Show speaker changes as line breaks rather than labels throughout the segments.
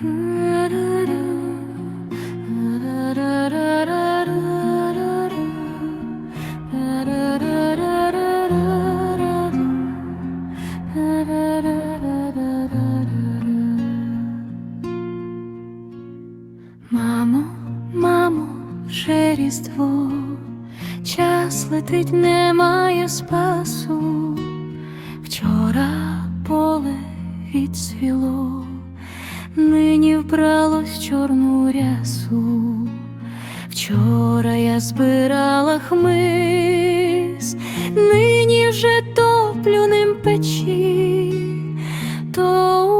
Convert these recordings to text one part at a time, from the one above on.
Мамо, мамо, вже різдво, час летить, немає спасу. Вчора поле відцвіло, нині вбралось чорну рясу. Вчора я збирала хмиз, нині вже топлю ним печі, то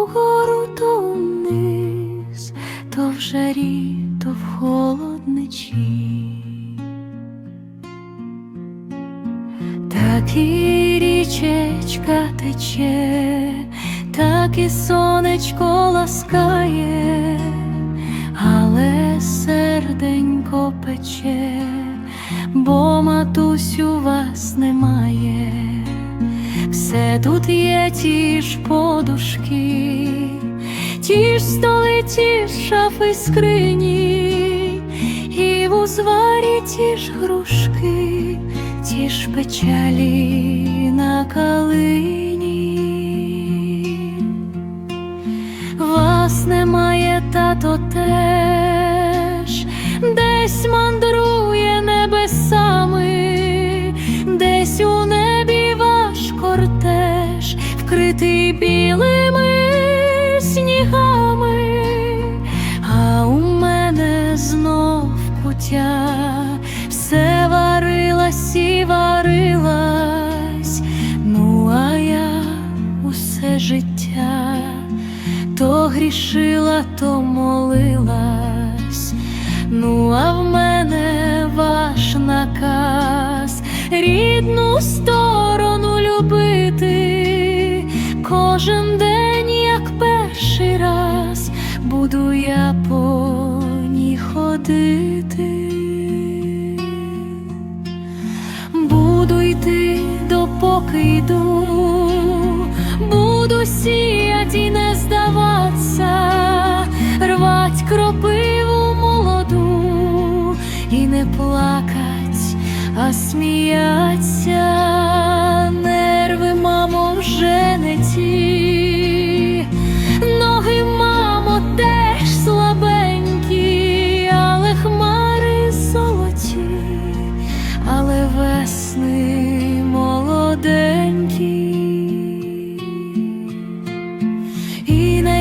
угору, то вниз, то в жарі, то в холодничі. Так і річечка тече, так і сонечко ласкає, але серденько пече, бо матусю вас немає. Все тут є ті ж подушки, ті ж столи, ті ж шафи скрині, і в узварі ті ж грушки, ті ж печалі на калині. Вас немає, тато теж, десь мандрує небесами, десь у небі ваш кортеж, вкритий білими снігами, а у мене знов кутя, то грішила, то молилась, ну а в мене ваш наказ. Рідну сторону любити, кожен день, як перший раз, буду я по ній ходити. Буду йти, допоки йду, буду сіять і не здаватися, рвать кропиву молоду. І не плакать, а сміяться. Нерви, мамо, вже не ті, ноги, мамо, теж слабенькі, але хмари золоті. Але весни молоденькі,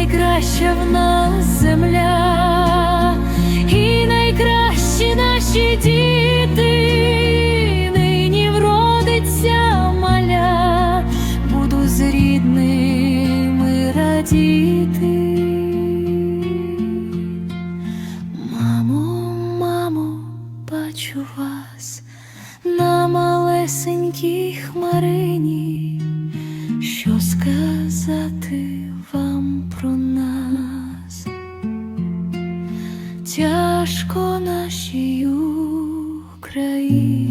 найкраща в нас земля, і найкращі наші діти, нині вродиться маля, буду з рідними радіти. Мамо, мамо, бачу вас на малесенькій хмарині, Важко нашій Україні.